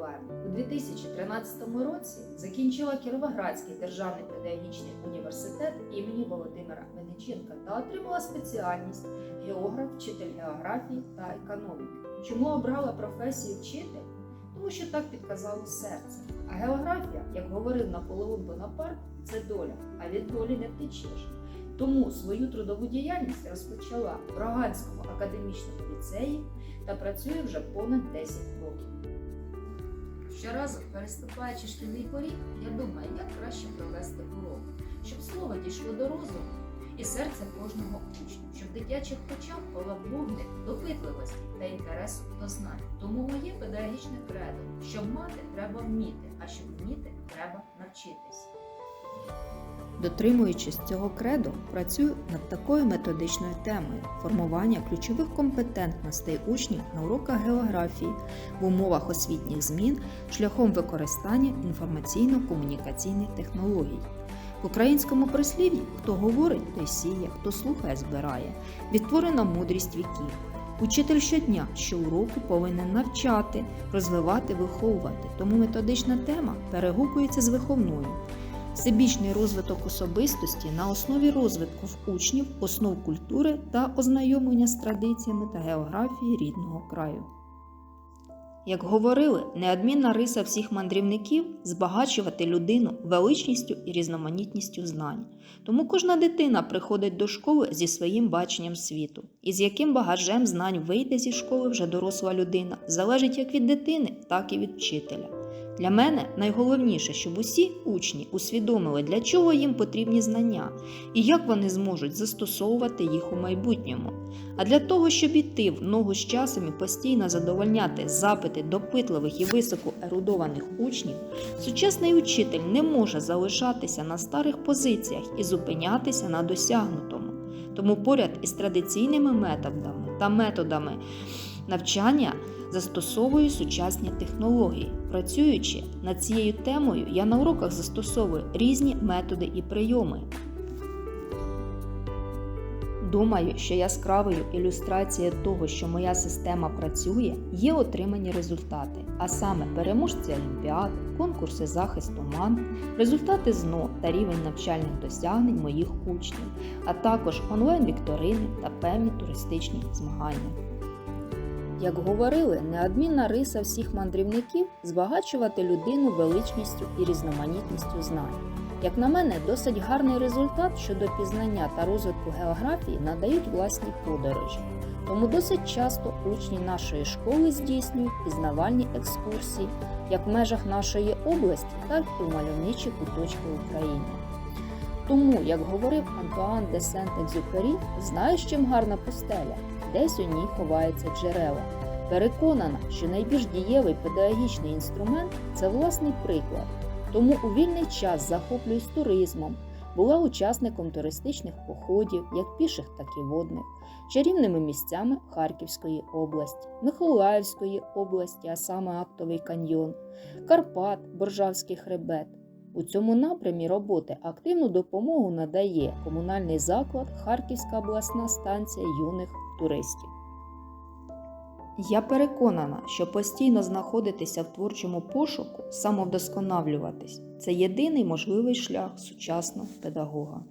Миколаївна у 2013 році закінчила Кіровоградський державний педагогічний університет імені Володимира Вениченка та отримала спеціальність географ, вчитель географії та економіки. Чому обрала професію вчитель? Тому що так підказало серце. А географія, як говорив Наполеон Бонапарт, це доля, а від долі не втечеш. Тому свою трудову діяльність розпочала в Роганському академічному ліцеї та працює вже понад 10 років. Щоразу, переступаючи шкільний поріг, я думаю, як краще провести урок, щоб слово дійшло до розуму і серця кожного учня, щоб дитячих очах була вогник допитливості та інтересу до знань. Тому моє педагогічне кредо, щоб мати, треба вміти, а щоб вміти, треба навчитись. Дотримуючись цього кредо, працюю над такою методичною темою формування ключових компетентностей учнів на уроках географії в умовах освітніх змін шляхом використання інформаційно-комунікаційних технологій. В українському прислів'ї хто говорить, той сіє, хто слухає, збирає, відтворена мудрість віків. Учитель щодня, щоуроку повинен навчати, розвивати, виховувати, тому методична тема перегукується з виховною. Всебічний розвиток особистості на основі розвитку в учнів основ культури та ознайомлення з традиціями та географії рідного краю. Як говорили, неодмінна риса всіх мандрівників збагачувати людину величністю і різноманітністю знань. Тому кожна дитина приходить до школи зі своїм баченням світу, і з яким багажем знань вийде зі школи вже доросла людина, залежить як від дитини, так і від вчителя. Для мене найголовніше, щоб усі учні усвідомили, для чого їм потрібні знання і як вони зможуть застосовувати їх у майбутньому. А для того, щоб іти в ногу з часом і постійно задовольняти запити допитливих і високоерудованих учнів, сучасний учитель не може залишатися на старих позиціях і зупинятися на досягнутому. Тому поряд із традиційними методами та методами навчання застосовую сучасні технології. Працюючи над цією темою, я на уроках застосовую різні методи і прийоми. Думаю, що яскравою ілюстрацією того, що моя система працює, є отримані результати, а саме переможці олімпіад, конкурси захисту МАН, результати ЗНО та рівень навчальних досягнень моїх учнів, а також онлайн-вікторини та певні туристичні змагання. Як говорили, неодмінна риса всіх мандрівників збагачувати людину величністю і різноманітністю знань. Як на мене, досить гарний результат щодо пізнання та розвитку географії надають власні подорожі. Тому досить часто учні нашої школи здійснюють пізнавальні екскурсії як в межах нашої області, так і в мальовничі куточки України. Тому, як говорив Антуан де Сент-Екзюпері, знаєш, чим гарна пустеля? Десь у ній ховаються джерела. Переконана, що найбільш дієвий педагогічний інструмент це власний приклад. Тому у вільний час захоплююсь туризмом, була учасником туристичних походів, як піших, так і водних, чарівними місцями Харківської області, Миколаївської області, а саме Актовий каньйон, Карпат, Боржавський хребет. У цьому напрямі роботи активну допомогу надає комунальний заклад Харківська обласна станція юних туристів. Я переконана, що постійно знаходитися в творчому пошуку, самовдосконалюватись це єдиний можливий шлях сучасного педагога.